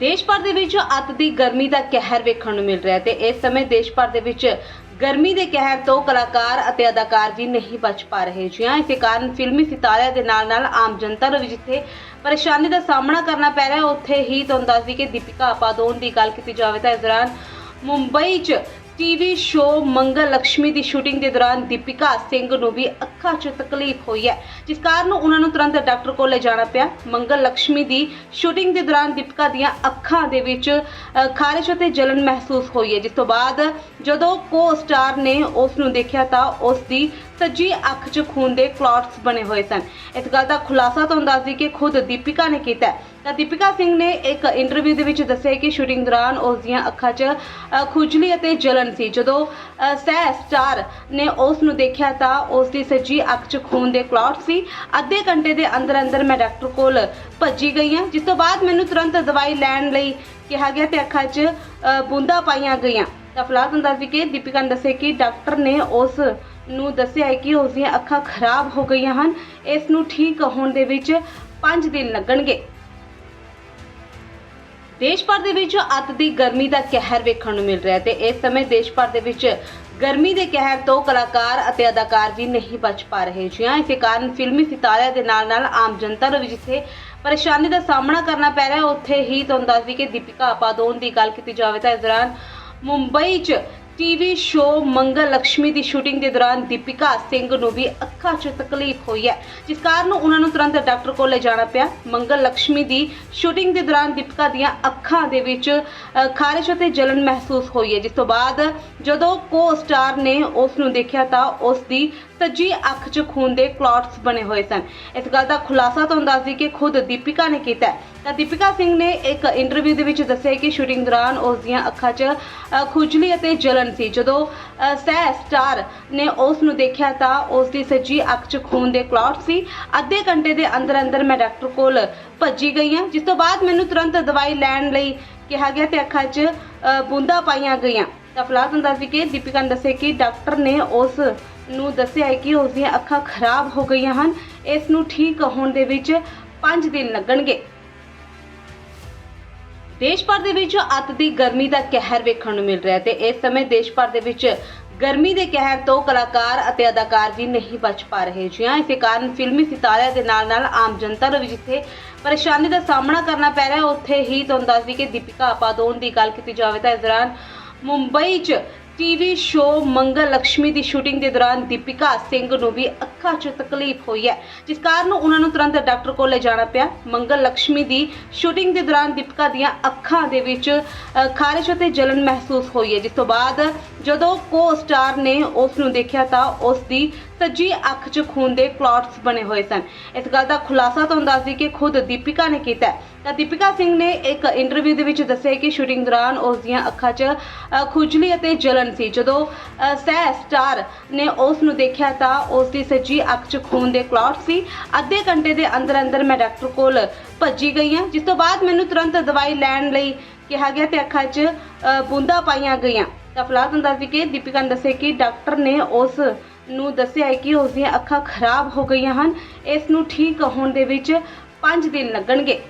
ਦੇਸ਼ ਭਰ ਦੇ ਵਿੱਚ ਅੱਤ ਦੀ ਗਰਮੀ ਦਾ ਕਹਿਰ ਵੇਖਣ ਨੂੰ ਮਿਲ ਰਿਹਾ ਹੈ ਤੇ ਇਸ ਸਮੇਂ ਦੇਸ਼ ਭਰ ਦੇ ਵਿੱਚ ਗਰਮੀ ਦੇ ਕਹਿਰ ਤੋਂ ਕਲਾਕਾਰ ਅਤੇ ਅਦਾਕਾਰ ਵੀ ਨਹੀਂ ਬਚ ਪਾ ਰਹੇ ਜੀ ਹਾਂ ਇਸੇ ਕਾਰਨ ਫਿਲਮੀ ਸਿਤਾਰਿਆਂ ਦੇ ਨਾਲ ਨਾਲ ਆਮ ਜਨਤਾ ਨੂੰ ਵੀ ਜਿੱਥੇ ਪਰੇਸ਼ਾਨੀ ਦਾ ਸਾਹਮਣਾ ਕਰਨਾ ਪੈ ਰਿਹਾ, ਉੱਥੇ ਹੀ ਤੁਹਾਨੂੰ ਦੱਸ ਦਈਏ ਕਿ ਦੀਪਿਕਾ ਪਾਦੂਨ ਦੀ ਗੱਲ ਕੀਤੀ ਜਾਵੇ ਤਾਂ ਇਸ ਦੌਰਾਨ ਮੁੰਬਈ 'ਚ ਟੀਵੀ ਸ਼ੋਅ ਮੰਗਲ ਲక్ష్ਮੀ ਦੀ ਸ਼ੂਟਿੰਗ ਦੇ ਦੌਰਾਨ ਦੀਪਿਕਾ ਸਿੰਘ ਨੂੰ ਵੀ ਅੱਖਾਂ 'ਚ ਤਕਲੀਫ ਹੋਈ ਹੈ, ਜਿਸ ਕਾਰਨ ਉਹਨਾਂ ਨੂੰ ਤੁਰੰਤ ਡਾਕਟਰ ਕੋਲ ਲੈ ਜਾਣਾ ਪਿਆ। ਮੰਗਲ ਲక్ష్ਮੀ ਦੀ ਸ਼ੂਟਿੰਗ ਦੇ ਦੌਰਾਨ ਦੀਪਿਕਾ ਦੀਆਂ ਅੱਖਾਂ ਦੇ ਵਿੱਚ ਖਾਰਿਸ਼ ਅਤੇ ਜਲਨ ਮਹਿਸੂਸ ਹੋਈ ਹੈ। ਜਿਸ ਤੋਂ ਬਾਅਦ ਜਦੋਂ ਕੋ ਸਟਾਰ ਨੇ ਉਸ ਨੂੰ ਦੇਖਿਆ ਤਾਂ ਉਸ ਦੀ ਸੱਜੀ ਅੱਖ 'ਚ ਖੂਨ ਦੇ ਕਲੌਟਸ ਬਣੇ ਹੋਏ ਸਨ। ਇਸ ਗੱਲ ਦਾ ਖੁਲਾਸਾ ਤੁਹਾਨੂੰ ਦੱਸਦੀ ਕਿ ਖੁਦ ਦੀਪਿਕਾ ਨੇ ਕੀਤਾ ਤਾਂ ਦੀਪਿਕਾ ਸਿੰਘ ਨੇ ਇੱਕ ਇੰਟਰਵਿਊ ਦੇ ਵਿੱਚ ਦੱਸਿਆ ਕਿ ਸ਼ੂਟਿੰਗ ਦੌਰਾਨ ਉਸ ਦੀਆਂ ਅੱਖਾਂ 'ਚ ਖੁਜਲੀ ਅਤੇ ਜਲਨ ਸੀ। ਜਦੋਂ ਸਹਿ ਸਟਾਰ ਨੇ ਉਸ ਨੂੰ ਦੇਖਿਆ ਤਾਂ ਉਸ ਦੀ ਸੱਜੀ ਅੱਖ 'ਚ ਖੂਨ ਦੇ ਕਲੌਟ ਸੀ। ਅੱਧੇ ਘੰਟੇ ਦੇ ਅੰਦਰ ਅੰਦਰ ਮੈਂ ਡਾਕਟਰ ਕੋਲ ਭੱਜੀ ਗਈ ਹਾਂ। ਜਿਸ ਤੋਂ ਬਾਅਦ ਮੈਨੂੰ ਤੁਰੰਤ ਦਵਾਈ ਲੈਣ ਲਈ ਕਿਹਾ ਗਿਆ ਤੇ ਅੱਖਾਂ 'ਚ ਬੂੰਦਾਂ ਪਾਈਆਂ ਗਈਆਂ। ਤਾਂ ਫਿਲਹਾਲ ਤੁਹਾਨੂੰ ਦੱਸ ਕਿ ਦੀਪਿਕਾ ਨੇ ਦੱਸਿਆ ਕਿ ਡਾਕਟਰ ਨੇ ਉਸ ਨੂੰ ਦੱਸਿਆ ਹੈ ਕਿ ਉਸ ਦੀਆਂ ਅੱਖਾਂ ਖਰਾਬ ਹੋ ਗਈਆਂ ਹਨ। ਇਸ ਨੂੰ ਠੀਕ ਹੋਣ ਦੇ ਵਿੱਚ 5 ਦਿਨ ਲੱਗਣਗੇ। ਦੇਸ਼ ਭਰ ਦੇ ਵਿੱਚ ਅੱਤ ਦੀ ਗਰਮੀ ਦਾ ਕਹਿਰ ਵੇਖਣ ਨੂੰ ਮਿਲ ਰਿਹਾ ਹੈ ਤੇ ਇਸ ਸਮੇਂ ਦੇਸ਼ ਭਰ ਦੇ ਵਿੱਚ ਗਰਮੀ ਦੇ ਕਹਿਰ ਤੋਂ ਕਲਾਕਾਰ ਅਤੇ ਅਦਾਕਾਰ ਵੀ ਨਹੀਂ ਬਚ ਪਾ ਰਹੇ ਜੀ ਇਸੇ ਕਾਰਨ ਫਿਲਮੀ ਸਿਤਾਰਿਆਂ ਦੇ ਨਾਲ ਨਾਲ ਆਮ ਜਨਤਾ ਨੂੰ ਵੀ ਜਿੱਥੇ ਪਰੇਸ਼ਾਨੀ ਦਾ ਸਾਹਮਣਾ ਕਰਨਾ ਪੈ ਰਿਹਾ, ਉੱਥੇ ਹੀ ਤੁਹਾਨੂੰ ਦੱਸ ਦਈਏ ਕਿ ਦੀਪਿਕਾ ਪਾਦੂਨ ਦੀ ਗੱਲ ਕੀਤੀ ਜਾਵੇ ਤਾਂ ਇਸ ਦੌਰਾਨ ਮੁੰਬਈ 'ਚ ਟੀਵੀ ਸ਼ੋਅ ਮੰਗਲ ਲక్ష్ਮੀ ਦੀ ਸ਼ੂਟਿੰਗ ਦੇ ਦੌਰਾਨ ਦੀਪਿਕਾ ਸਿੰਘ ਨੂੰ ਵੀ ਅੱਖਾਂ 'ਚ ਤਕਲੀਫ ਹੋਈ ਹੈ। ਜਿਸ ਕਾਰਨ ਉਹਨਾਂ ਨੂੰ ਤੁਰੰਤ ਡਾਕਟਰ ਕੋਲ ਲੈ ਜਾਣਾ ਪਿਆ। ਮੰਗਲ ਲక్ష్ਮੀ ਦੀ ਸ਼ੂਟਿੰਗ ਦੇ ਦੌਰਾਨ ਦੀਪਿਕਾ ਦੀਆਂ ਅੱਖਾਂ ਦੇ ਵਿੱਚ ਖਾਰਿਸ਼ ਅਤੇ ਜਲਨ ਮਹਿਸੂਸ ਹੋਈ ਹੈ। ਜਿਸ ਤੋਂ ਬਾਅਦ ਜਦੋਂ ਕੋ-ਸਟਾਰ ਨੇ ਉਸ ਨੂੰ ਦੇਖਿਆ ਤਾਂ ਉਸ ਦੀ ਸੱਜੀ ਅੱਖ 'ਚ ਖੂਨ ਦੇ ਕਲੌਟਸ ਬਣੇ ਹੋਏ ਸਨ। ਇਸ ਗੱਲ ਦਾ ਖੁਲਾਸਾ ਤੁਹਾਨੂੰ ਦੱਸ ਦਈਏ ਕਿ ਖੁਦ ਦੀਪਿਕਾ ਨੇ ਕੀਤਾ ਤਾਂ ਦੀਪਿਕਾ ਸਿੰਘ ਨੇ ਇੱਕ ਇੰਟਰਵਿਊ ਦੇ ਵਿੱਚ ਦੱਸਿਆ ਕਿ ਸ਼ੂਟਿੰਗ ਦੌਰਾਨ ਉਸ ਦੀਆਂ ਅੱਖਾਂ 'ਚ ਖੁਜਲੀ ਅਤੇ ਜਲਨ ਸੀ। ਜਦੋਂ ਸਹਿ ਸਟਾਰ ਨੇ ਉਸ ਨੂੰ ਦੇਖਿਆ ਤਾਂ ਉਸ ਦੀ ਸੱਜੀ ਅੱਖ 'ਚ ਖੂਨ ਦੇ ਕਲੌਟ ਸੀ। ਅੱਧੇ ਘੰਟੇ ਦੇ ਅੰਦਰ ਅੰਦਰ ਮੈਂ ਡਾਕਟਰ ਕੋਲ ਭੱਜੀ ਗਈ ਹਾਂ। ਜਿਸ ਤੋਂ ਬਾਅਦ ਮੈਨੂੰ ਤੁਰੰਤ ਦਵਾਈ ਲੈਣ ਲਈ ਕਿਹਾ ਗਿਆ ਤੇ ਅੱਖਾਂ 'ਚ ਬੂੰਦਾਂ ਪਾਈਆਂ ਗਈਆਂ। ਤਾਂ ਫਿਲਹਾਲ ਤੁਹਾਨੂੰ ਕਿ ਦੀਪਿਕਾ ਨੇ ਦੱਸਿਆ ਕਿ ਡਾਕਟਰ ਨੇ ਉਸ ਨੂੰ ਦੱਸਿਆ ਹੈ ਕਿ ਉਸ ਦੀਆਂ ਅੱਖਾਂ ਖਰਾਬ ਹੋ ਗਈਆਂ ਹਨ। ਇਸ ਨੂੰ ਠੀਕ ਹੋਣ ਦੇ ਵਿੱਚ 5 ਦਿਨ ਲੱਗਣਗੇ। ਦੇਸ਼ ਭਰ ਦੇ ਵਿੱਚ ਅੱਤ ਦੀ ਗਰਮੀ ਦਾ ਕਹਿਰ ਵੇਖਣ ਨੂੰ ਮਿਲ ਰਿਹਾ ਤੇ ਇਸ ਸਮੇਂ ਦੇਸ਼ ਭਰ ਦੇ ਵਿੱਚ ਗਰਮੀ ਦੇ ਕਹਿਰ ਤੋਂ ਕਲਾਕਾਰ ਅਤੇ ਅਦਾਕਾਰ ਵੀ ਨਹੀਂ ਬਚ ਪਾ ਰਹੇ ਜੀ ਇਸੇ ਕਾਰਨ ਫਿਲਮੀ ਸਿਤਾਰਿਆਂ ਦੇ ਨਾਲ ਨਾਲ ਆਮ ਜਨਤਾ ਨੂੰ ਵੀ ਜਿੱਥੇ ਪਰੇਸ਼ਾਨੀ ਦਾ ਸਾਹਮਣਾ ਕਰਨਾ ਪੈ ਰਿਹਾ, ਉੱਥੇ ਹੀ ਤੁਹਾਨੂੰ ਦੱਸ ਦਈਏ ਕਿ ਦੀਪਿਕਾ ਸਿੰਘ ਸੀ ਕਿ ਦੀਪਿਕਾ ਨੇ ਦੀ ਗੱਲ ਕੀਤੀ ਜਾਵੇ ਤਾਂ ਇਸ ਦੌਰਾਨ ਮੁੰਬਈ 'ਚ ਟੀਵੀ ਸ਼ੋਅ ਮੰਗਲ ਲక్ష్ਮੀ ਦੀ ਸ਼ੂਟਿੰਗ ਦੇ ਦੌਰਾਨ ਦੀਪਿਕਾ ਸਿੰਘ ਨੂੰ ਵੀ ਅੱਖਾਂ 'ਚ ਤਕਲੀਫ ਹੋਈ ਹੈ, ਜਿਸ ਕਾਰਨ ਉਹਨਾਂ ਨੂੰ ਤੁਰੰਤ ਡਾਕਟਰ ਕੋਲ ਲੈ ਜਾਣਾ ਪਿਆ। ਮੰਗਲ ਲక్ష్ਮੀ ਦੀ ਸ਼ੂਟਿੰਗ ਦੇ ਦੌਰਾਨ ਦੀਪਿਕਾ ਦੀਆਂ ਅੱਖਾਂ ਦੇ ਵਿੱਚ ਖਾਰਿਸ਼ ਅਤੇ ਜਲਨ ਮਹਿਸੂਸ ਹੋਈ ਹੈ। ਜਿਸ ਤੋਂ ਬਾਅਦ ਜਦੋਂ ਕੋ-ਸਟਾਰ ਨੇ ਉਸ ਨੂੰ ਦੇਖਿਆ ਤਾਂ ਉਸ ਦੀ ਸੱਜੀ ਅੱਖ 'ਚ ਖੂਨ ਦੇ ਕਲੌਟਸ ਬਣੇ ਹੋਏ ਸਨ। ਇਸ ਗੱਲ ਦਾ ਖੁਲਾਸਾ ਤੁਹਾਨੂੰ ਦੱਸ ਦਈਏ ਕਿ ਖੁਦ ਦੀਪਿਕਾ ਨੇ ਕੀਤਾ ਤਾਂ ਦੀਪਿਕਾ ਸਿੰਘ ਨੇ ਇੱਕ ਇੰਟਰਵਿਊ ਦੇ ਵਿੱਚ ਦੱਸਿਆ ਕਿ ਸ਼ੂਟਿੰਗ ਦੌਰਾਨ ਉਸ ਦੀਆਂ ਅੱਖਾਂ 'ਚ ਖੁਜਲੀ ਅਤੇ ਜਲਨ ਸੀ। ਜਦੋਂ ਸਹਿ ਸਟਾਰ ਨੇ ਉਸ ਨੂੰ ਦੇਖਿਆ ਤਾਂ ਉਸ ਦੀ ਸੱਜੀ ਅੱਖ 'ਚ ਖੂਨ ਦੇ ਕਲੌਟ ਸੀ। ਅੱਧੇ ਘੰਟੇ ਦੇ ਅੰਦਰ ਅੰਦਰ ਮੈਂ ਡਾਕਟਰ ਕੋਲ ਭੱਜੀ ਗਈ ਹਾਂ। ਜਿਸ ਤੋਂ ਬਾਅਦ ਮੈਨੂੰ ਤੁਰੰਤ ਦਵਾਈ ਲੈਣ ਲਈ ਕਿਹਾ ਗਿਆ ਤੇ ਅੱਖਾਂ 'ਚ ਬੂੰਦਾਂ ਪਾਈਆਂ ਗਈਆਂ। ਤਾਂ ਫਿਲਹਾਲ ਤੁਹਾਨੂੰ ਦੱਸ ਕਿ ਦੀਪਿਕਾ ਨੇ ਦੱਸਿਆ ਕਿ ਡਾਕਟਰ ਨੇ ਉਸ ਨੂੰ ਦੱਸਿਆ ਹੈ ਕਿ ਉਸ ਦੀਆਂ ਅੱਖਾਂ ਖਰਾਬ ਹੋ ਗਈਆਂ ਹਨ। ਇਸ ਨੂੰ ਠੀਕ ਹੋਣ ਦੇ ਵਿੱਚ 5 ਦਿਨ ਲੱਗਣਗੇ।